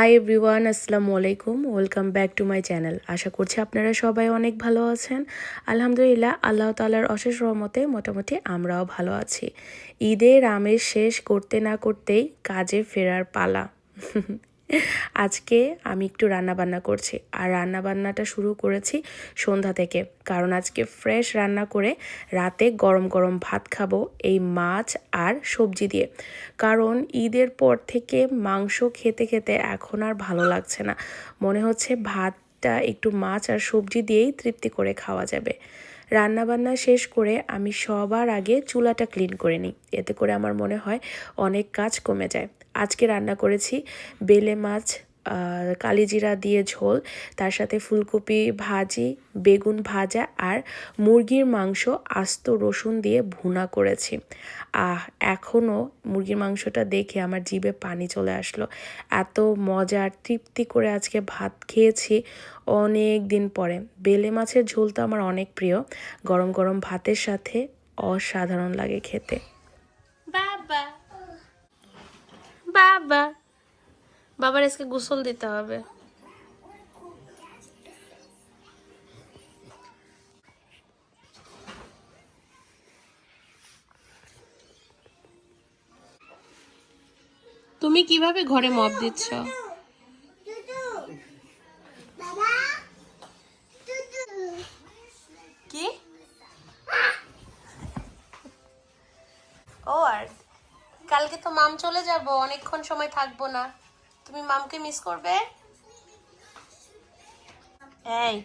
High everyone আসসালামু আলাইকুম welcome back to my channel আশা করছি আপনারা সবাই অনেক ভালো আছেন। আলহামদুলিল্লাহ, আল্লাহ তালার অশেষ রহমতে মোটামুটি আমরাও ভালো আছি। ঈদের আমের শেষ করতে না করতেই কাজে ফেরার পালা। আজকে আমি একটু রান্না বান্না করছি। আর রান্না বান্নাটা শুরু করেছি সন্ধ্যা থেকে। কারণ আজকে ফ্রেশ রান্না করে রাতে গরম গরম ভাত খাব এই মাছ আর সবজি দিয়ে। কারণ ঈদের পর থেকে মাংস খেতে খেতে এখন আর ভালো লাগছে না। মনে হচ্ছে ভাতটা একটু মাছ আর সবজি দিয়েই তৃপ্তি করে খাওয়া যাবে। রান্নাবান্না শেষ করে আমি সবার আগে চুলাটা ক্লিন করে নিই। এতে করে আমার মনে হয় অনেক কাজ কমে যায়। আজকে রান্না করেছি বেলে মাছ কালিজিরা দিয়ে ঝোল, তার সাথে ফুলকপি ভাজি, বেগুন ভাজা আর মুরগির মাংস আস্ত রসুন দিয়ে ভুনা করেছি। আহ এখনও মুরগির মাংসটা দেখে আমার জিভে পানি চলে আসলো। এত মজার তৃপ্তি করে আজকে ভাত খেয়েছি অনেক দিন পরে। বেলে মাছের ঝোল তো আমার অনেক প্রিয়। গরম গরম ভাতের সাথে অসাধারণ লাগে খেতে। বাবা। বাবার আজকে গোসল দিতে হবে। তুমি কীভাবে ঘরে মপ দিচ্ছ? কি? ও আর কালকে তো মাম চলে যাব অনেকক্ষণ সময় থাকব না। তুমি মামকে মিস করবে? এই।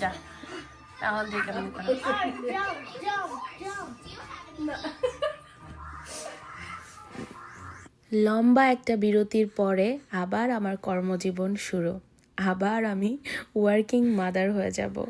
যা তাহলে দেখে আমি লম্বা একটা বিরতির পরে আবার আমার কর্মজীবন শুরু। আবার আমি ওয়ার্কিং মাদার হয়ে যাব।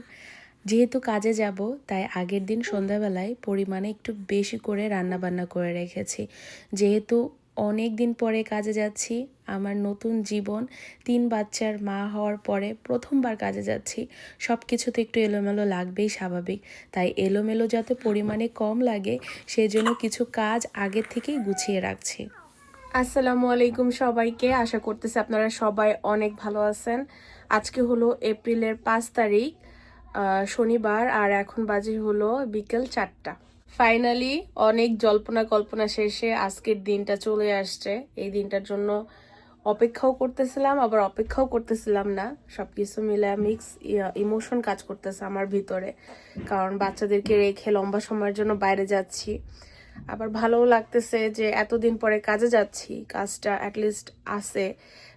যেহেতু কাজে যাব, তাই আগের দিন সন্ধ্যাবেলায় পরিমাণে একটু বেশি করে রান্না বান্না করে রেখেছি। যেহেতু অনেক দিন পরে কাজে যাচ্ছি, আমার নতুন জীবন, তিন বাচ্চার মা হওয়ার পরে প্রথমবার কাজে যাচ্ছি সব কিছুতে একটু এলোমেলো লাগবেই স্বাভাবিক। তাই এলোমেলো যাতে পরিমাণে কম লাগে, সেজন্য কিছু কাজ আগের থেকেই গুছিয়ে রাখছি। আসসালামু আলাইকুম সবাইকে। আশা করতেছি আপনারা সবাই অনেক ভালো আছেন। আজকে হলো এপ্রিলের পাঁচ তারিখ শনিবার, আর এখন বাজে হলো বিকেল চারটা। ফাইনালি অনেক জল্পনা কল্পনা শেষে আজকের দিনটা চলে আসছে। এই দিনটার জন্য অপেক্ষাও করতেছিলাম, আবার অপেক্ষাও করতেছিলাম না। সবকিছু মিলে মিক্স ইমোশন কাজ করতেছে আমার ভিতরে। কারণ বাচ্চাদেরকে রেখে লম্বা সময়ের জন্য বাইরে যাচ্ছি। আবার ভালোও লাগতেছে যে এতদিন পরে কাজে যাচ্ছি, কাজটা অ্যাটলিস্ট আছে।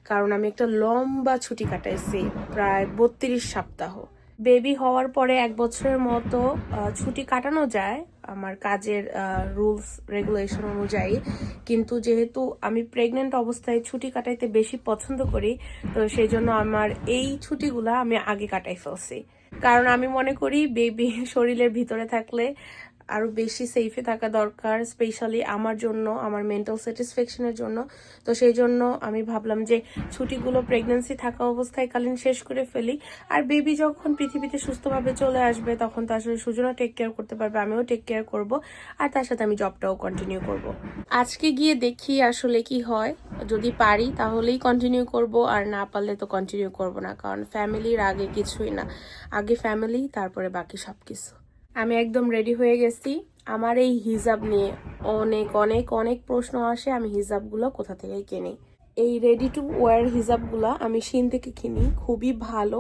কারণ আমি একটা লম্বা ছুটি কাটাইছি, প্রায় বত্রিশ সপ্তাহ। বেবি হওয়ার পরে এক বছরের মতো ছুটি কাটানো যায় আমার কাজের রুলস রেগুলেশন অনুযায়ী। কিন্তু যেহেতু আমি প্রেগনেন্ট অবস্থায় ছুটি কাটাইতে বেশি পছন্দ করি, তো সেই জন্য আমার এই ছুটিগুলা আমি আগে কাটাই ফেলছি। কারণ আমি মনে করি বেবি শরীরের ভিতরে থাকলে আরও বেশি সেফে থাকা দরকার স্পেশালি আমার জন্য, আমার মেন্টাল স্যাটিসফ্যাকশনের জন্য। তো সেই জন্য আমি ভাবলাম যে ছুটিগুলো প্রেগনেন্সি থাকা অবস্থায় কালীন শেষ করে ফেলি। আর বেবি যখন পৃথিবীতে সুস্থভাবে চলে আসবে, তখন তো আসলে সুজনও টেক কেয়ার করতে পারবে, আমিও টেক কেয়ার করব। আর তার সাথে আমি জবটাও কন্টিনিউ করব। আজকে গিয়ে দেখি আসলে কি হয়। যদি পারি তাহলেই কন্টিনিউ করব, আর না পারলে তো কন্টিনিউ করব না, কারণ ফ্যামিলির আগে কিছুই না। আগে ফ্যামিলি তারপরে বাকি সবকিছু। আমি একদম রেডি হয়ে গেছি। আমার এই হিজাব নিয়ে অনেক অনেক অনেক প্রশ্ন আসে, আমি হিজাবগুলো কোথা থেকে কিনি? এই রেডি টু ওয়্যার হিজাবগুলো আমি শিন থেকে কিনি, খুবই ভালো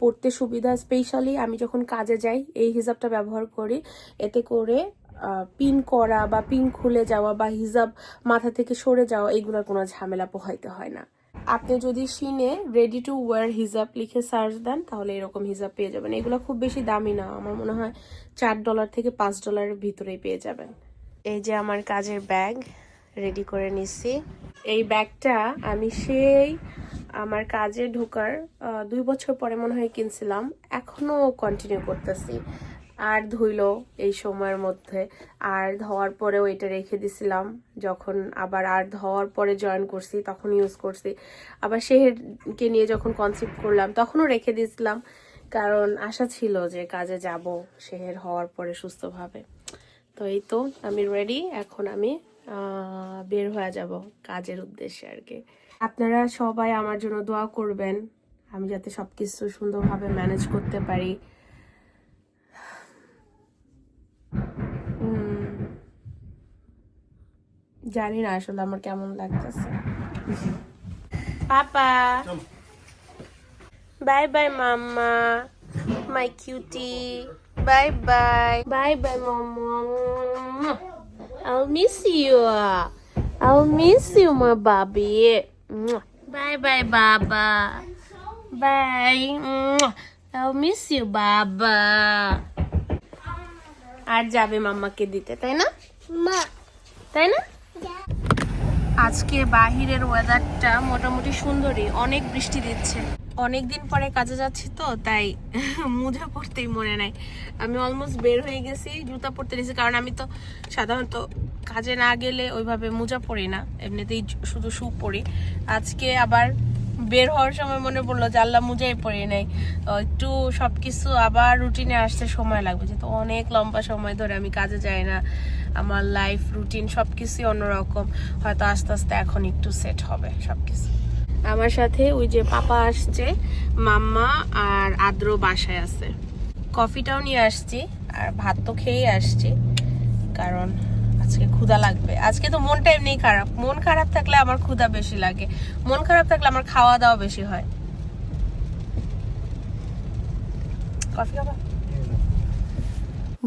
পড়তে সুবিধা স্পেশালি আমি যখন কাজে যাই, এই হিজাবটা ব্যবহার করি। এতে করে পিন করা বা পিন খুলে যাওয়া বা হিজাব মাথা থেকে সরে যাওয়া, এগুলোর কোনো ঝামেলা পোহাইতে হয় না। আপনি যদি শিনে রেডি টু ওয়ার হিজাব লিখে সার্চ দেন তাহলে এরকম হিজাব পেয়ে যাবেন। এগুলো খুব বেশি দামি না আমার মনে হয় চার ডলার থেকে পাঁচ ডলারের ভিতরেই পেয়ে যাবেন। এই যে আমার কাজের ব্যাগ রেডি করে নিচ্ছি এই ব্যাগটা আমি সেই আমার কাজে ঢোকার দুই বছর পরে মনে হয় কিনছিলাম। এখনও কন্টিনিউ করতেছি। আর ধুইলো এই সময়ের মধ্যে। আর ধোয়ার পরেও এটা রেখে দিছিলাম। যখন আবার আর ধোয়ার পরে জয়েন করছি, তখন ইউজ করছি। আবার শেহেরকে নিয়ে যখন কনসেপ্ট করলাম, তখনও রেখে দিয়েছিলাম। কারণ আশা ছিল যে কাজে যাব শেহের হওয়ার পরে সুস্থভাবে। তো এই তো, আমি রেডি এখন আমি বের হয়ে যাব কাজের উদ্দেশ্যে আর কি। আপনারা সবাই আমার জন্য দোয়া করবেন। আমি যাতে সব কিছু সুন্দরভাবে ম্যানেজ করতে পারি। জানি না আসলে আমার কেমন লাগতেছে papa bye bye mama my cutie bye bye bye bye mama I'll miss you. I'll miss you, my baby. Bye bye, Baba. Bye. I'll miss you, Baba. আর যাবে মাম্মাকে দিতে তাই না মা তাই না আজকে বাহিরের ওয়েদারটা মোটামুটি সুন্দরই। অনেক বৃষ্টি দিচ্ছে। অনেক দিন পরে কাজে যাচ্ছি তো, তাই মোজা পরতেই মনে নাই। আমি অলমোস্ট বের হয়ে গেছি, জুতা পরতে নিয়েছি, কারণ আমি তো সাধারণত কাজে না গেলে ওইভাবে মোজা পরি না। এমনিতেই শুধু শু পরি। আজকে আবার বের হওয়ার সময় মনে পড়ল যে আল্লাহ মুজাই পরি নাই একটু সব কিছু আবার রুটিনে আসতে সময় লাগবে। যেহেতু অনেক লম্বা সময় ধরে আমি কাজে যাই না, আমার লাইফ রুটিন সবকিছুই অন্যরকম। হয়তো আস্তে আস্তে এখন একটু সেট হবে সব কিছু আমার সাথে ওই যে পাপা আসছে, মাম্মা আর আদ্র বাসায় আছে। কফিটাও নিয়ে আসছি, আর ভাত তো খেয়েই আসছি, কারণ আজকে ক্ষুধা লাগবে। আজকে তো মনটা এমনি খারাপ। মন খারাপ থাকলে আমার ক্ষুধা বেশি লাগে। মন খারাপ থাকলে আমার খাওয়া দাওয়া বেশি হয়।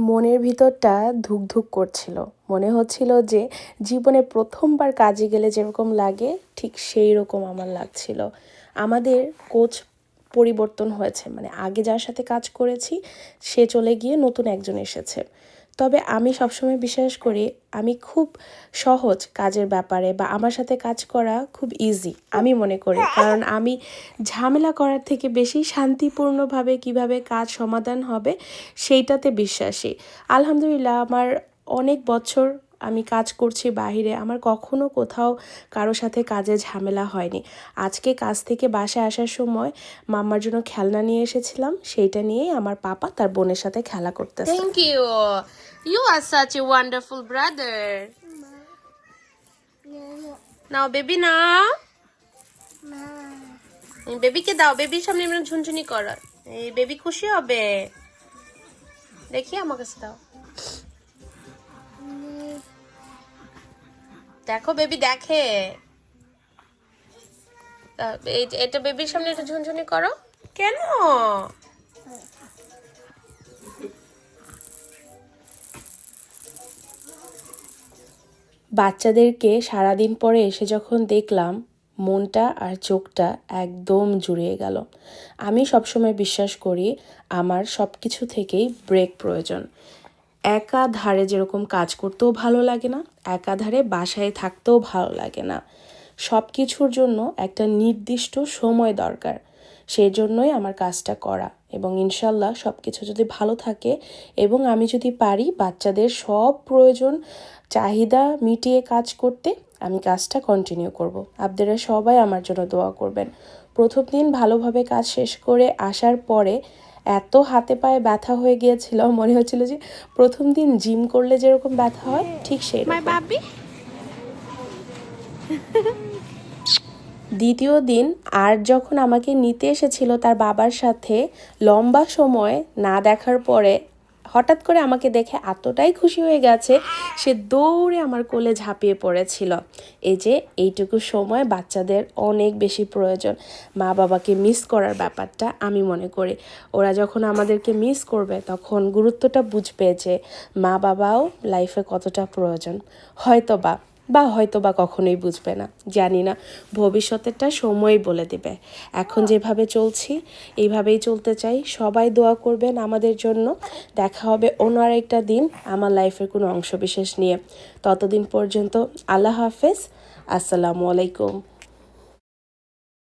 মনের ভিতরটা ধুকধুক করছিল। মনে হচ্ছিল যে জীবনে প্রথমবার কাজে গেলে যেরকম লাগে, ঠিক সেই রকম আমার লাগছিল। আমাদের কোচ পরিবর্তন হয়েছে। মানে আগে যার সাথে কাজ করেছি, সে চলে গিয়ে নতুন একজন এসেছে। তবে আমি সবসময় বিশ্বাস করি, আমি খুব সহজ কাজের ব্যাপারে বা আমার সাথে কাজ করা খুব ইজি আমি মনে করি। কারণ আমি ঝামেলা করার থেকে বেশি শান্তিপূর্ণভাবে কীভাবে কাজ সমাধান হবে, সেইটাতে বিশ্বাসী। আলহামদুলিল্লাহ, আমার অনেক বছর আমি কাজ করছি বাহিরে, আমার কখনো কোথাও কারও সাথে কাজে ঝামেলা হয়নি। আজকে কাজ থেকে বাসায় আসার সময় মাম্মার জন্য খেলনা নিয়ে এসেছিলাম, সেইটা নিয়েই আমার পাপা তার বোনের সাথে খেলা করতেছে। Thank you you are such a wonderful brother now baby মা বেবিকে দাও বেবির সামনে এমন ঝুনঝুনি করো। এই বেবি খুশি হবে। দেখি আমার কাছে দাও। দেখো বেবি দেখে। এটা বেবির সামনে একটু ঝুনঝুনি করো। কেন? বাচ্চাদেরকে সারাদিন পরে এসে যখন দেখলাম, মনটা আর চোখটা একদম জুড়িয়ে গেল। আমি সবসময় বিশ্বাস করি, আমার সব কিছু থেকেই ব্রেক প্রয়োজন। একা ধারে যেরকম কাজ করতেও ভালো লাগে না একা ধারে বাসায় থাকতেও ভালো লাগে না। সব কিছুর জন্য একটা নির্দিষ্ট সময় দরকার সেই জন্যই আমার কাজটা করা। এবং ইনশাল্লাহ সব কিছু যদি ভালো থাকে এবং আমি যদি পারি বাচ্চাদের সব প্রয়োজন, চাহিদা মিটিয়ে কাজ করতে, আমি কাজটা কন্টিনিউ করব। আপনারা সবাই আমার জন্য দোয়া করবেন। প্রথম দিন ভালোভাবে কাজ শেষ করে আসার পরে এত হাতে পায়ে ব্যথা হয়ে গিয়েছিল মনে হচ্ছিল যে প্রথম দিন জিম করলে যেরকম ব্যথা হয় ঠিক সেই দ্বিতীয় দিন আর যখন আমাকে নিতে এসেছিল তার বাবার সাথে লম্বা সময় না দেখার পরে হঠাৎ করে আমাকে দেখে এতটাই খুশি হয়ে গেছে সে দৌড়ে আমার কোলে ঝাঁপিয়ে পড়েছিল। এই যে, এইটুকু সময় বাচ্চাদের অনেক বেশি প্রয়োজন। মা বাবাকে মিস করার ব্যাপারটা আমি মনে করি। ওরা যখন আমাদেরকে মিস করবে, তখন গুরুত্বটা বুঝবে যে মা বাবাও লাইফে কতটা প্রয়োজন। হয়তো বা বা হয়তো বা কখনোই বুঝবে না। জানি না, ভবিষ্যতেরটা সময় বলে দেবে। এখন যেভাবে চলছি, এইভাবেই চলতে চাই। সবাই দোয়া করবেন আমাদের জন্য। দেখা হবে অন্য আরেকটা দিন আমার লাইফের কোনো অংশবিশেষ নিয়ে। ততদিন পর্যন্ত আল্লাহ হাফেজ। আসসালামু আলাইকুম।